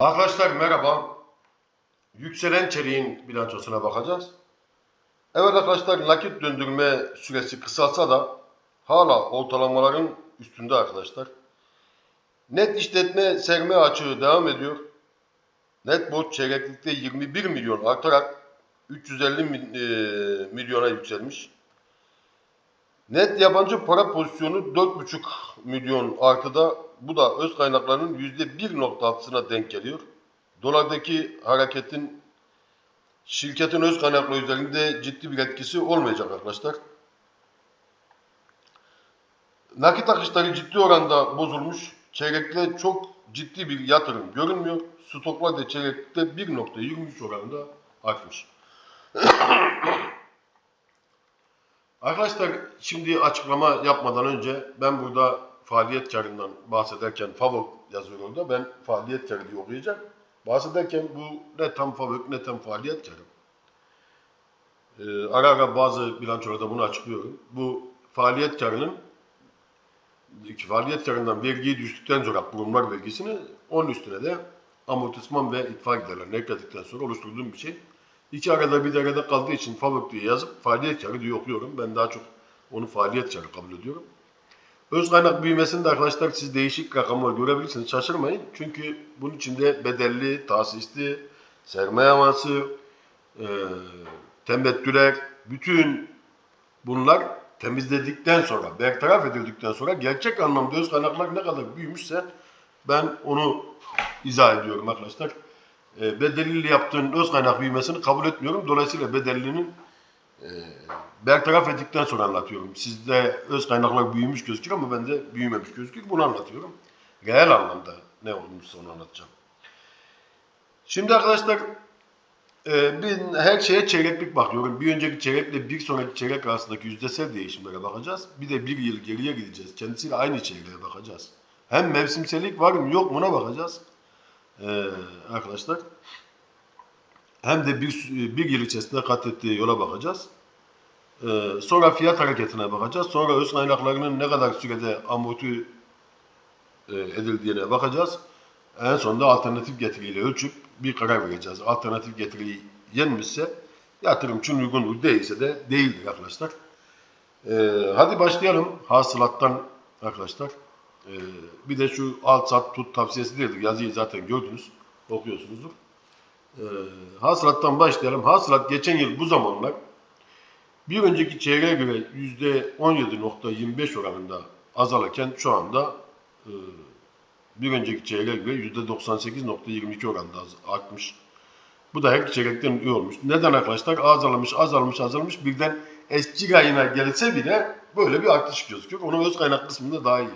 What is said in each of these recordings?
Arkadaşlar merhaba. Yükselen çeliğin bilançosuna bakacağız. Evet arkadaşlar nakit döndürme süresi kısalsa da hala ortalamaların üstünde arkadaşlar. Net işletme sermaye açığı devam ediyor. Net borç çeyreklikte 21 milyon artarak 350 mi- e, milyona yükselmiş. Net yabancı para pozisyonu 4,5 milyon artıda. Bu da öz kaynaklarının %1.6'sına denk geliyor. Dolardaki hareketin şirketin öz kaynakları üzerinde ciddi bir etkisi olmayacak arkadaşlar. Nakit akışları ciddi oranda bozulmuş. Çeyrekte çok ciddi bir yatırım görünmüyor. Stoklar da çeyrekte 1.23 oranında artmış. Arkadaşlar şimdi açıklama yapmadan önce ben burada faaliyet karından bahsederken FAVÖK yazıyor orada. Ben faaliyet karı diye okuyacağım. Bahsederken bu ne tam FAVÖK ne tam faaliyet karı. Ee, ara ara bazı bilançolarda bunu açıklıyorum. Bu faaliyet karının faaliyet karından vergiyi düştükten sonra kurumlar vergisini onun üstüne de amortisman ve itfaiye giderlerini ekledikten sonra oluşturduğum bir şey. İki arada bir arada kaldığı için FAVÖK diye yazıp faaliyet karı diye okuyorum. Ben daha çok onu faaliyet karı kabul ediyorum. Öz kaynak büyümesinde arkadaşlar siz değişik rakamlar görebilirsiniz. Şaşırmayın. Çünkü bunun içinde bedelli, tahsisli, sermaye avansı, e, temettüler, bütün bunlar temizledikten sonra, bertaraf edildikten sonra gerçek anlamda öz kaynaklar ne kadar büyümüşse ben onu izah ediyorum arkadaşlar. E, bedelli yaptığın öz kaynak büyümesini kabul etmiyorum. Dolayısıyla bedellinin e, bertaraf ettikten sonra anlatıyorum. Sizde öz kaynaklar büyümüş gözükür ama bende büyümemiş gözükür. Bunu anlatıyorum. Reel anlamda ne olmuşsa onu anlatacağım. Şimdi arkadaşlar e, ben her şeye çeyreklik bakıyorum. Bir önceki çeyrekle bir sonraki çeyrek arasındaki yüzdesel değişimlere bakacağız. Bir de bir yıl geriye gideceğiz. Kendisiyle aynı çeyreğe bakacağız. Hem mevsimsellik var mı yok mu ona bakacağız. E, arkadaşlar hem de bir, bir yıl içerisinde kat ettiği yola bakacağız. Ee, sonra fiyat hareketine bakacağız. Sonra öz kaynaklarının ne kadar sürede amorti e, edildiğine bakacağız. En sonunda alternatif getiriyle ölçüp bir karar vereceğiz. Alternatif getiri yenmişse yatırım için uygundur. Değilse de değildir arkadaşlar. Ee, hadi başlayalım hasılattan arkadaşlar. Ee, bir de şu alt sat tut tavsiyesi değildir. Yazıyı zaten gördünüz. Okuyorsunuzdur. Ee, hasılattan başlayalım. Hasılat geçen yıl bu zamanlar bir önceki çeyreğe göre %17.25 oranında azalırken şu anda e, bir önceki çeyreğe göre %98.22 oranında artmış. Bu da her iki çeyrekten iyi olmuş. Neden arkadaşlar? Azalmış, azalmış, azalmış. Birden eski ayına gelse bile böyle bir artış gözüküyor. Onu öz kaynak kısmında daha iyi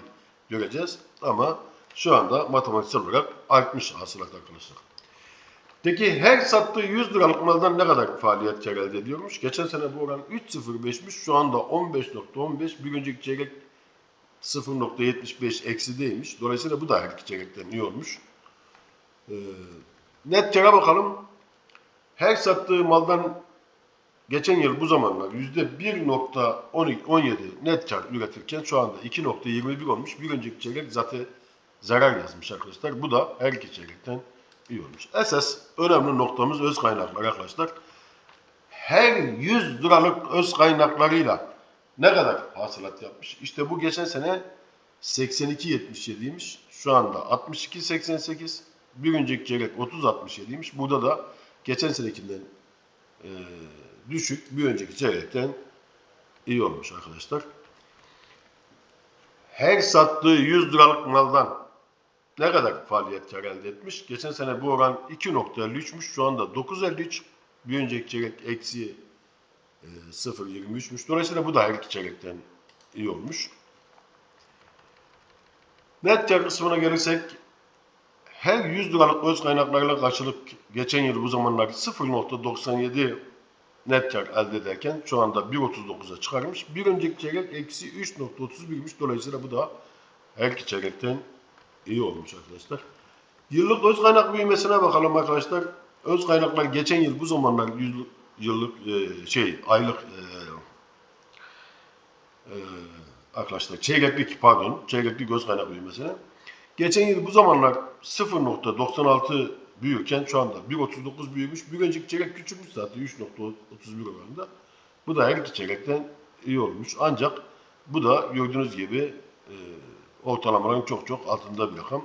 göreceğiz. Ama şu anda matematiksel olarak artmış hasılat arkadaşlar. Peki her sattığı 100 liralık maldan ne kadar faaliyet kar elde ediyormuş? Geçen sene bu oran 3.05'miş. Şu anda 15.15. Bir önceki çeyrek 0.75 eksi değilmiş. Dolayısıyla bu da her iki çeyrekten iyi olmuş. Ee, net kara bakalım. Her sattığı maldan geçen yıl bu zamanlar %1.17 net kar üretirken şu anda 2.21 olmuş. Bir önceki çeyrek zaten zarar yazmış arkadaşlar. Bu da her iki çeyrekten iyi olmuş. Esas önemli noktamız öz kaynaklar arkadaşlar. Her 100 liralık öz kaynaklarıyla ne kadar hasılat yapmış? İşte bu geçen sene 82.77'ymiş. Şu anda 62.88. Bir önceki çeyrek 30.67'ymiş. Burada da geçen senekinden e, düşük. Bir önceki çeyrekten iyi olmuş arkadaşlar. Her sattığı 100 liralık maldan ne kadar faaliyet kar elde etmiş? Geçen sene bu oran 2.53'müş. Şu anda 9.53. Bir önceki çeyrek eksi e, 0.23'müş. Dolayısıyla bu da her iki çeyrekten iyi olmuş. Net kar kısmına gelirsek her 100 liralık öz kaynaklarla karşılık geçen yıl bu zamanlar 0.97 net kar elde ederken şu anda 1.39'a çıkarmış. Bir önceki çeyrek eksi 3.31'miş. Dolayısıyla bu da her iki çeyrekten iyi olmuş arkadaşlar. Yıllık öz kaynak büyümesine bakalım arkadaşlar. Öz kaynaklar geçen yıl bu zamanlar yüz- yıllık e, şey aylık e, e, arkadaşlar çeyreklik pardon çeyreklik öz kaynak büyümesine Geçen yıl bu zamanlar 0.96 büyürken şu anda 1.39 büyümüş. Bir önceki çeyrek küçülmüş zaten 3.31 oranında. Bu da her iki çeyrekten iyi olmuş. Ancak bu da gördüğünüz gibi e, ortalamaların çok çok altında bir rakam.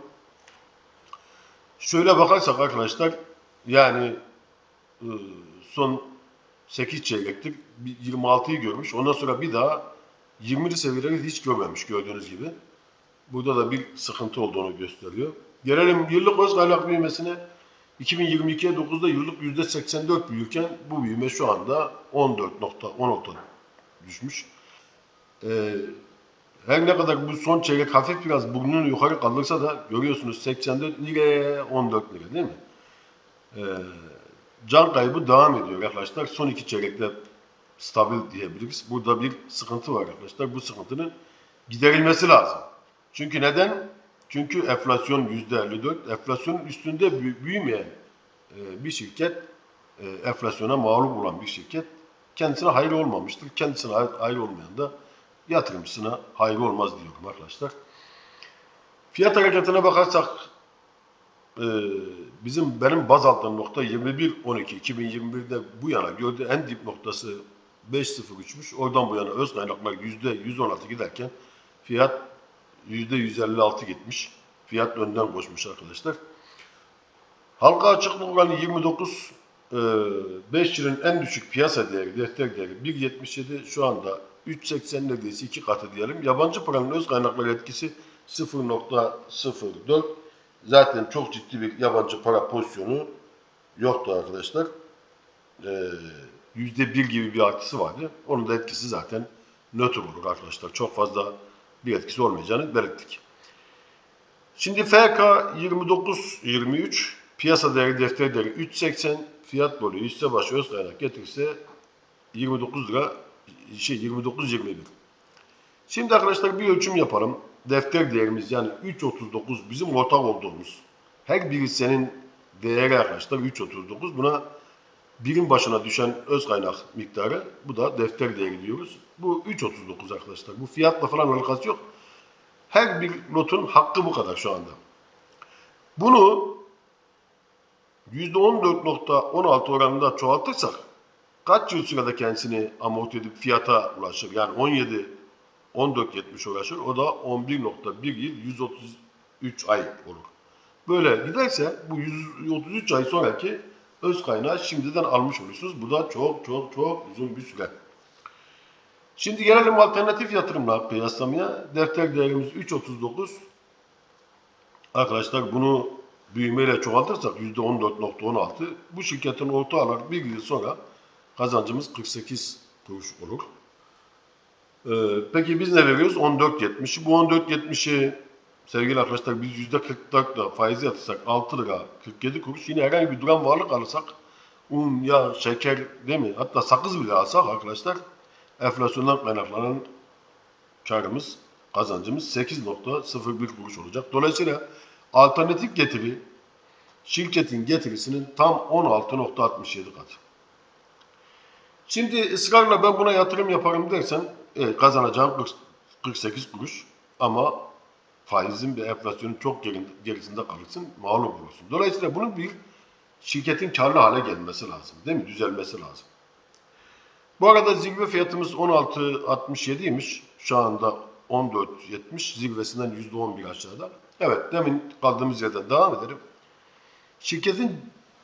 Şöyle bakarsak arkadaşlar yani e, son 8 çeyrektir bir 26'yı görmüş. Ondan sonra bir daha 20'li seviyeleri hiç görmemiş gördüğünüz gibi. Burada da bir sıkıntı olduğunu gösteriyor. Gelelim yıllık öz kaynak büyümesine. 2022'ye 9'da yıllık %84 büyürken bu büyüme şu anda 14.16 düşmüş. Ee, her ne kadar bu son çeyrek hafif biraz burnunu yukarı kaldırsa da görüyorsunuz 84 lira 14 lira değil mi? Ee, can kaybı devam ediyor arkadaşlar. Son iki çeyrekte stabil diyebiliriz. Burada bir sıkıntı var arkadaşlar. Bu sıkıntının giderilmesi lazım. Çünkü neden? Çünkü enflasyon %54. Enflasyonun üstünde büyü- büyümeyen e, bir şirket, e, enflasyona mağlup olan bir şirket kendisine hayır olmamıştır. Kendisine hay- hayır olmayan da yatırımcısına hayır olmaz diyorum arkadaşlar. Fiyat hareketine bakarsak e, bizim benim baz aldığım nokta 21.12 2021'de bu yana gördüğü en dip noktası 5.03'müş. Oradan bu yana öz kaynaklar %116 giderken fiyat %156 gitmiş. Fiyat önden koşmuş arkadaşlar. Halka açıklık oranı 29. 5 yılın en düşük piyasa değeri, defter değeri 1.77 şu anda 3.80 neredeyse iki katı diyelim. Yabancı paranın öz kaynakları etkisi 0.04. Zaten çok ciddi bir yabancı para pozisyonu yoktu arkadaşlar. Ee, %1 gibi bir artısı vardı. Onun da etkisi zaten nötr olur arkadaşlar. Çok fazla bir etkisi olmayacağını belirttik. Şimdi FK 29.23 piyasa değeri defter değeri 3.80 fiyat bölü hisse başı öz kaynak getirirse 29 lira şey 29.21. Şimdi arkadaşlar bir ölçüm yapalım. Defter değerimiz yani 3.39 bizim ortak olduğumuz. Her bir hissenin değeri arkadaşlar 3.39. Buna birim başına düşen öz kaynak miktarı bu da defter değeri diyoruz. Bu 3.39 arkadaşlar. Bu fiyatla falan alakası yok. Her bir lotun hakkı bu kadar şu anda. Bunu %14.16 oranında çoğaltırsak kaç yıl sürede kendisini amorti edip fiyata ulaşır? Yani 17 14.70 ulaşır. O da 11.1 yıl 133 ay olur. Böyle giderse bu 133 ay sonraki öz kaynağı şimdiden almış olursunuz. Bu da çok çok çok uzun bir süre. Şimdi gelelim alternatif yatırımla kıyaslamaya. Defter değerimiz 3.39. Arkadaşlar bunu büyümeyle çoğaltırsak %14.16 bu şirketin orta olarak bir yıl sonra kazancımız 48 kuruş olur. Ee, peki biz ne veriyoruz? 14.70'i. Bu 14.70'i sevgili arkadaşlar biz %44 ile faiz yatırsak 6 lira 47 kuruş. Yine herhangi bir duran varlık alırsak un, yağ, şeker değil mi? Hatta sakız bile alsak arkadaşlar enflasyondan kaynaklanan karımız, kazancımız 8.01 kuruş olacak. Dolayısıyla alternatif getiri şirketin getirisinin tam 16.67 katı. Şimdi ısrarla ben buna yatırım yaparım dersen evet, kazanacağım 40 48 kuruş ama faizin ve enflasyonun çok gerisinde kalırsın, mağlup olursun. Dolayısıyla bunun bir şirketin karlı hale gelmesi lazım. Değil mi? Düzelmesi lazım. Bu arada zirve fiyatımız 16.67'ymiş. Şu anda 14.70. Zirvesinden %11 aşağıda. Evet demin kaldığımız yerden devam edelim. Şirketin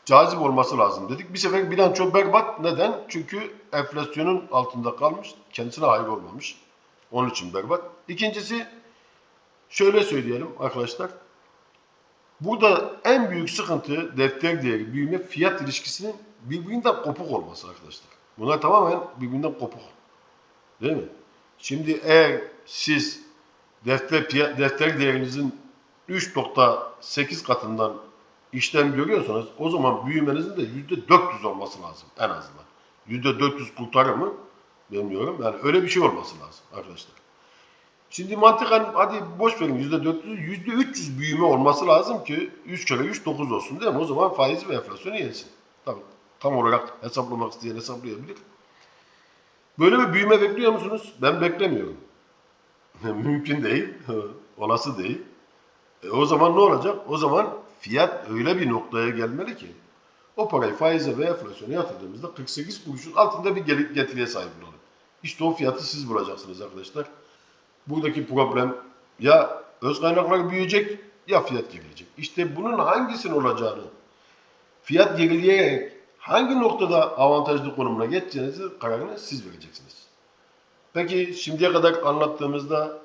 cazip olması lazım dedik. Bir sefer bilanço berbat. Neden? Çünkü enflasyonun altında kalmış. Kendisine hayır olmamış. Onun için berbat. İkincisi şöyle söyleyelim arkadaşlar. Burada en büyük sıkıntı defter değeri, büyüme, fiyat ilişkisinin birbirinden kopuk olması arkadaşlar. Bunlar tamamen birbirinden kopuk. Değil mi? Şimdi eğer siz defter, defter değerinizin 3.8 katından işlem görüyorsanız o zaman büyümenizin de %400 olması lazım en azından. %400 kurtarır mı? Bilmiyorum. Yani öyle bir şey olması lazım arkadaşlar. Şimdi mantıken hadi boş verin %400, %300 büyüme olması lazım ki 3 kere 3 9 olsun değil mi? O zaman faiz ve enflasyonu yensin. Tabii tam olarak hesaplamak isteyen hesaplayabilir. Böyle bir büyüme bekliyor musunuz? Ben beklemiyorum. Mümkün değil, olası değil. E o zaman ne olacak? O zaman fiyat öyle bir noktaya gelmeli ki o parayı faize ve enflasyona yatırdığımızda 48 kuruşun altında bir gel- getiriye sahip olalım. İşte o fiyatı siz bulacaksınız arkadaşlar. Buradaki problem ya öz kaynaklar büyüyecek ya fiyat gerilecek. İşte bunun hangisinin olacağını fiyat gerileyerek hangi noktada avantajlı konumuna geçeceğinizi kararını siz vereceksiniz. Peki şimdiye kadar anlattığımızda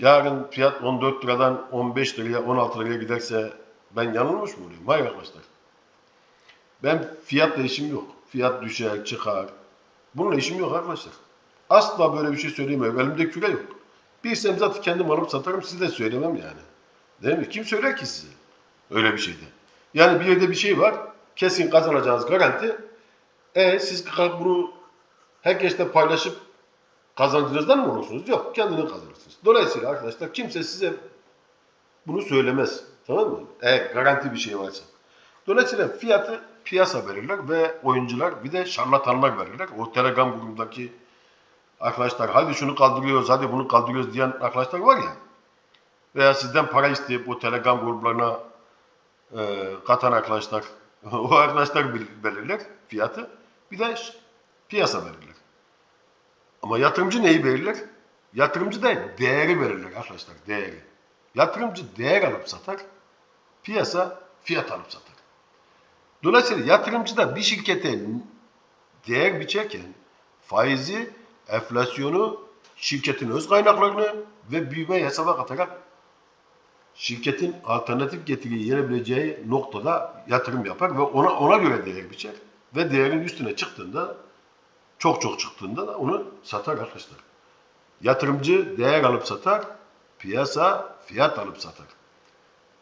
yarın fiyat 14 liradan 15 liraya 16 liraya giderse ben yanılmış mı oluyorum? Hayır arkadaşlar. Ben fiyatla işim yok. Fiyat düşer, çıkar. Bununla işim yok arkadaşlar. Asla böyle bir şey söylemiyorum. Elimde küre yok. Bilsem zaten kendim alıp satarım size söylemem yani. Değil mi? Kim söyler ki size? Öyle bir şeyde. Yani bir yerde bir şey var. Kesin kazanacağınız garanti. E siz bunu herkesle paylaşıp kazancınızdan mı olursunuz? Yok. Kendini kazanırsınız. Dolayısıyla arkadaşlar kimse size bunu söylemez. Tamam mı? Eğer garanti bir şey varsa. Dolayısıyla fiyatı piyasa verirler ve oyuncular bir de şarlatanlar verirler. O Telegram grubundaki arkadaşlar hadi şunu kaldırıyoruz, hadi bunu kaldırıyoruz diyen arkadaşlar var ya. Veya sizden para isteyip o Telegram gruplarına e, katan arkadaşlar, o arkadaşlar belirler fiyatı. Bir de piyasa verirler. Ama yatırımcı neyi verirler? Yatırımcı da değeri verirler arkadaşlar, değeri. Yatırımcı değer alıp satar, piyasa fiyat alıp satar. Dolayısıyla yatırımcı da bir şirkete değer biçerken faizi, enflasyonu, şirketin öz kaynaklarını ve büyümeyi hesaba katarak şirketin alternatif getiriyi yenebileceği noktada yatırım yapar ve ona ona göre değer biçer. Ve değerin üstüne çıktığında çok çok çıktığında da onu satar arkadaşlar. Yatırımcı değer alıp satar, piyasa fiyat alıp satar.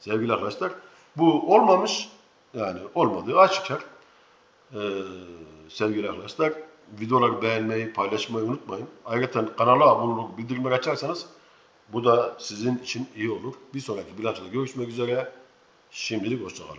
Sevgili arkadaşlar, bu olmamış yani olmadığı aşikar. Ee, sevgili arkadaşlar, videoları beğenmeyi, paylaşmayı unutmayın. Ayrıca kanala abone olup bildirimleri açarsanız bu da sizin için iyi olur. Bir sonraki bilançoda görüşmek üzere. Şimdilik hoşçakalın.